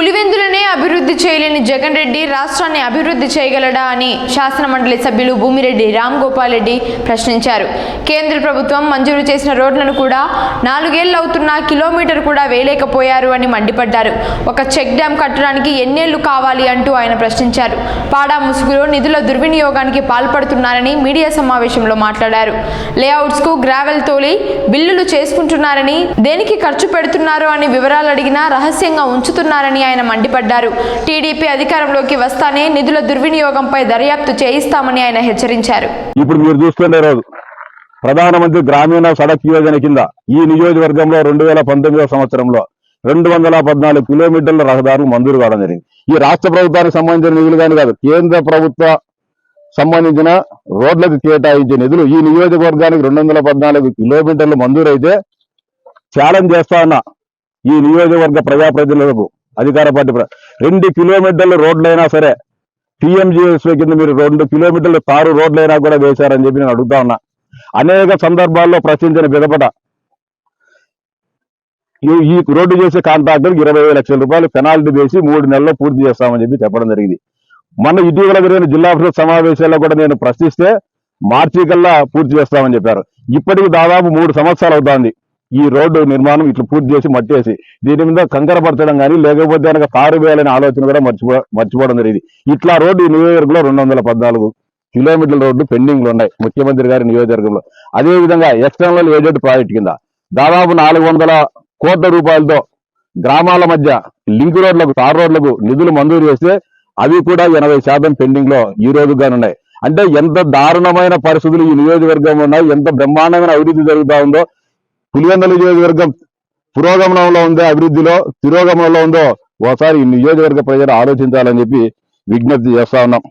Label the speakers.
Speaker 1: പുലിവെന്തുര అభివృద్ధి చేయలేని జగన్ రెడ్డి రాష్ట్రాన్ని అభివృద్ధి చేయగలడా అని శాసనమండలి సభ్యులు భూమిరెడ్డి రామ్ గోపాల్ రెడ్డి ప్రశ్నించారు. కేంద్ర ప్రభుత్వం మంజూరు చేసిన రోడ్లను కూడా నాలుగేళ్ళు అవుతున్నా కిలోమీటర్ కూడా వేయలేకపోయారు అని మండిపడ్డారు. ఒక చెక్ డ్యాం కట్టడానికి ఎన్నేళ్ళు కావాలి అంటూ ఆయన ప్రశ్నించారు. పాడా ముసుగులో నిధుల దుర్వినియోగానికి పాల్పడుతున్నారని మీడియా సమావేశంలో మాట్లాడారు. లేఅవుట్స్కు గ్రావెల్ తోలి బిల్లులు చేసుకుంటున్నారని దేనికి ఖర్చు పెడుతున్నారో అని వివరాలు అడిగినా రహస్యంగా ఉంచుతున్నారని ఆయన మండిపడ్డారు. టీడీపీ అధికారంలోకి వస్తానే నిధుల దుర్వినియోగంపై దర్యాప్తు చేయిస్తామని ఆయన హెచ్చరించారు.
Speaker 2: ఇప్పుడు మీరు చూస్తుండే రోజు ప్రధానమంత్రి గ్రామీణ సడక్ యోజన కింద ఈ నియోజకవర్గంలో రెండు వేల పంతొమ్మిదవ సంవత్సరంలో రెండు వందల పద్నాలుగు కిలోమీటర్ల రహదారులు మంజూరు కావడం జరిగింది. ఈ రాష్ట్ర ప్రభుత్వానికి సంబంధించిన నిధులు కానీ కాదు కేంద్ర ప్రభుత్వ సంబంధించిన రోడ్లకు కేటాయించే నిధులు ఈ నియోజకవర్గానికి రెండు వందల పద్నాలుగు కిలోమీటర్లు మంజూరైతే ఛాలెంజ్ చేస్తా ఉన్నా ఈ నియోజకవర్గ ప్రజాప్రతినిధులకు అధికార పార్టీ రెండు కిలోమీటర్లు రోడ్లైనా సరే టీఎంజీఎస్వై కింద మీరు రెండు కిలోమీటర్లు తారు రోడ్లైనా కూడా వేశారని చెప్పి నేను అడుగుతా ఉన్నా. అనేక సందర్భాల్లో ప్రశ్నించిన పిదపట ఈ- రోడ్డు చేసే కాంట్రాక్టర్ ఇరవై లక్షల రూపాయలు పెనాల్టీ వేసి మూడు నెలల్లో పూర్తి చేస్తామని చెప్పి చెప్పడం జరిగింది. మొన్న ఇటీవల జరిగిన జిల్లా పరిషత్ సమావేశాల్లో కూడా నేను ప్రశ్నిస్తే మార్చి కల్లా పూర్తి చేస్తామని చెప్పారు. ఇప్పటికి దాదాపు మూడు సంవత్సరాలు అవుతోంది. ఈ రోడ్డు నిర్మాణం ఇట్లా పూర్తి చేసి మట్టేసి దీని మీద కంకరపరచడం కానీ లేకపోతే కనుక తారు వేయాలనే ఆలోచన కూడా మర్చిపో మర్చిపోవడం జరిగింది. ఇట్లా రోడ్డు ఈ నియోజకవర్గంలో రెండు వందల పద్నాలుగు కిలోమీటర్ల రోడ్డు పెండింగ్లు ఉన్నాయి ముఖ్యమంత్రి గారి నియోజకవర్గంలో. అదే విధంగా ఎక్స్టర్నల్ ఏజెంట్ ప్రాజెక్ట్ కింద దాదాపు నాలుగు వందల కోట్ల రూపాయలతో గ్రామాల మధ్య లింక్ రోడ్లకు తార్ రోడ్లకు నిధులు మంజూరు చేస్తే అవి కూడా ఎనభై శాతం పెండింగ్లో ఈ రోజుగానే ఉన్నాయి అంటే ఎంత దారుణమైన పరిస్థితులు ఈ నియోజకవర్గంలో ఉన్నాయి ఎంత బ్రహ్మాండమైన అభివృద్ధి జరుగుతూ ఉందో పులివెందుల నియోజకవర్గం పురోగమనంలో ఉందో అభివృద్ధిలో తిరోగమనంలో ఉందో ఒకసారి ఈ నియోజకవర్గ ప్రజలు ఆలోచించాలని చెప్పి విజ్ఞప్తి చేస్తా ఉన్నాం.